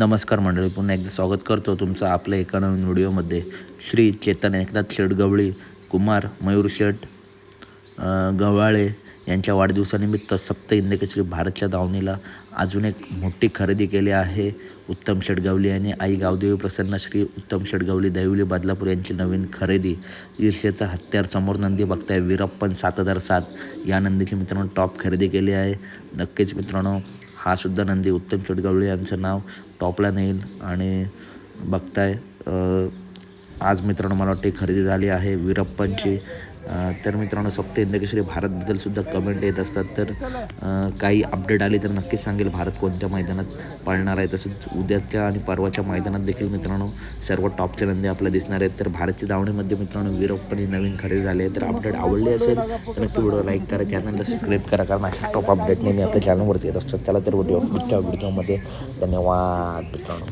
नमस्कार मंडळी पुन्हा एकदा स्वागत करतो तुमचं आपल्या एका नवीन व्हिडिओमध्ये. श्री चेतन एकनाथ शेठ गवळी कुमार मयूर शेठ गव्हाळे यांच्या वाढदिवसानिमित्त सप्त इंदकेसरी भारतच्या दावणीला अजून एक मोठी खरेदी केली आहे. उत्तम शेटगवली आणि यांनी आई गावदेवी प्रसन्न श्री उत्तम शेटगवली दैवली बदलापूर यांची नवीन खरेदी. ईर्षेचा हत्यार समोर नंदी बघताय वीरप्पन सात हजार सात. या नंदीची मित्रांनो टॉप खरेदी केली आहे. नक्कीच मित्रांनो हा सुद्धा नंदी उत्तम चटगावळे यांचं नाव टॉपला नेईल आणि बघताय आज मित्रांनो मला वाटते खरेदी झाली आहे. वीरप्पांची तर मित्रांनो सप्त इंदकेश्वरी भारतबद्दलसुद्धा कमेंट येत असतात. तर काही अपडेट आली तर नक्कीच सांगेल भारत कोणत्या मैदानात पाळणार आहे. तसंच उद्याच्या आणि परवाच्या मैदानात देखील मित्रांनो सर्व टॉपचे नंदे आपल्याला दिसणार आहेत. तर भारतीय दावणीमध्ये मित्रांनो वीरप्पन ही नवीन खरेदी झाले तर अपडेट आवडले असेल तर नक्की व्हिडिओ लाईक करा. चॅनलला सबस्क्राईब करा कारण अशा टॉप अपडेट नेहमी आपल्या चॅनलवरती येत असतात. चला तर व्हिडिओ पुढच्या व्हिडिओमध्ये धन्यवाद मित्रांनो.